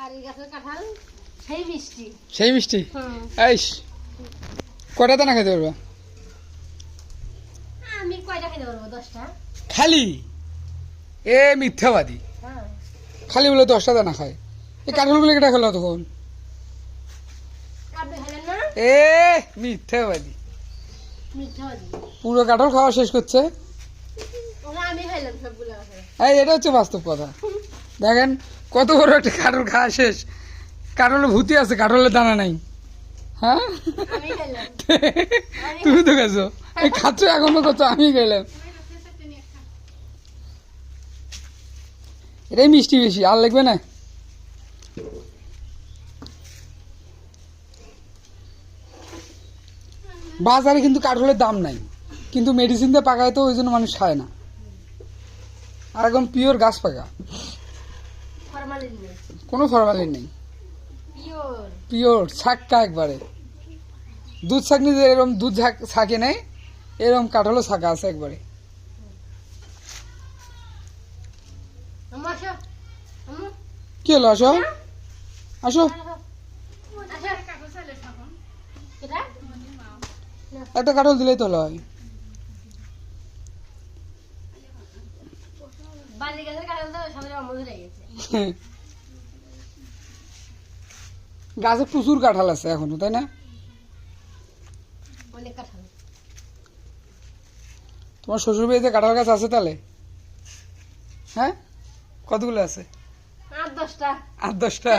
বাড়ির গাছের কাঁঠাল সেই মিষ্টি। সেই মিষ্টি? আইস কটা দানা খেতে পারবা? আমি কয়টা খেতে পারব দশটা? খালি? এ মিথ্যাবাদী। হ্যাঁ। খালি বলে দশটা দানা খায়। এই কাঠলগুলো কেটা খেলো তখন। এ মিথ্যাবাদী। পুরো কাঠল খাওয়া শেষ করছে? এই এটা হচ্ছে বাস্তব কথা। দেখেন কত বড় একটা কাঠল খাওয়া শেষ। কাঠলে ভূতি আছে কাঠলের দানা নাই। হ্যাঁ? তুমি তো গেছো। এই খাচ্ছ এখনও করছ আমি গেলাম। এটাই মিষ্টি বেশি আর লাগবে না? বাজারে কিন্তু কাঠলের দাম নাই। কিন্তু মেডিসিন দিয়ে পাকায় তো ওই জন্য মানুষ খায় না। আর একদম পিওর গাছ পাকা। ফরমালিন নেই। কোনো ফরমালিন নেই। পিওর পিওর ছাক্কা একবারে। দুধ ছাকনি যে এরকম দুধ ছাকে নেই এরকম কাঠলও ছাকা আছে একবারে। কি হলো আসো। আসো। একটা কাঠল দিলেই তো হয়। বাড়ির গাছের কাঁঠাল তো সবাই অমল গাছে। প্রচুর কাঁঠাল আছে এখনও তাই না? অনেক কাঁঠাল। তোমার শ্বশুর বাড়িতে কাঁঠাল গাছ আছে তাহলে? হ্যাঁ? কতগুলো আছে? আট দশটা। আট দশটা।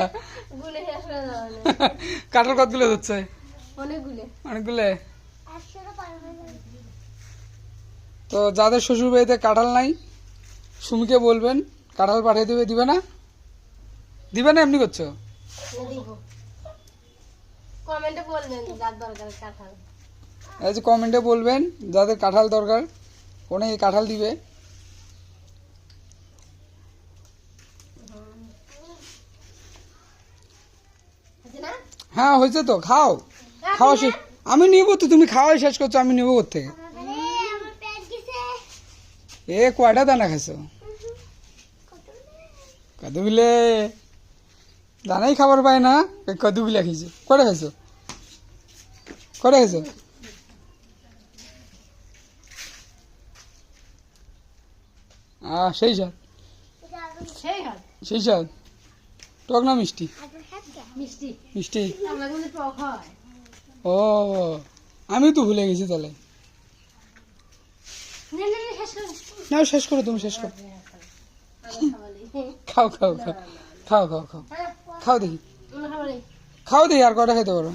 কাঁঠাল কতগুলো হচ্ছে অনেকগুলো। অনেকগুলো? তো যাদের শ্বশুর বাড়িতে কাঁঠাল নাই সুমিকে বলবেন কাঁঠাল পাঠিয়ে দেবে দিবে না? দিবে না এমনি করছ? কমেন্টে বলবেন দরকার কাঁঠাল। এই যে কমেন্টে বলবেন যাদের কাঁঠাল দরকার কোনে এই কাঁঠাল দিবে? হ্যাঁ হয়েছে তো খাও। খাওয়া শেষ। আমি নিব তো তুমি খাওয়াই শেষ করছ আমি নিব থেকে এ কয়টা দানা খাইছো? কতগুলো দানাই খাবার পায় না? কতগুলো খাইছো। কটা খাইছো? কটা খাইছো? সেই স্বাদ সেই স্বাদ টক না মিষ্টি? মিষ্টি। ও আমি তো ভুলে গেছি তাহলে নে নে নে, শেষ করো তুমি শেষ করো। খাও খাও খাও। খাও খাও খাও। খাও দেখি। খাও দেখি আর কটা খেতে পারো।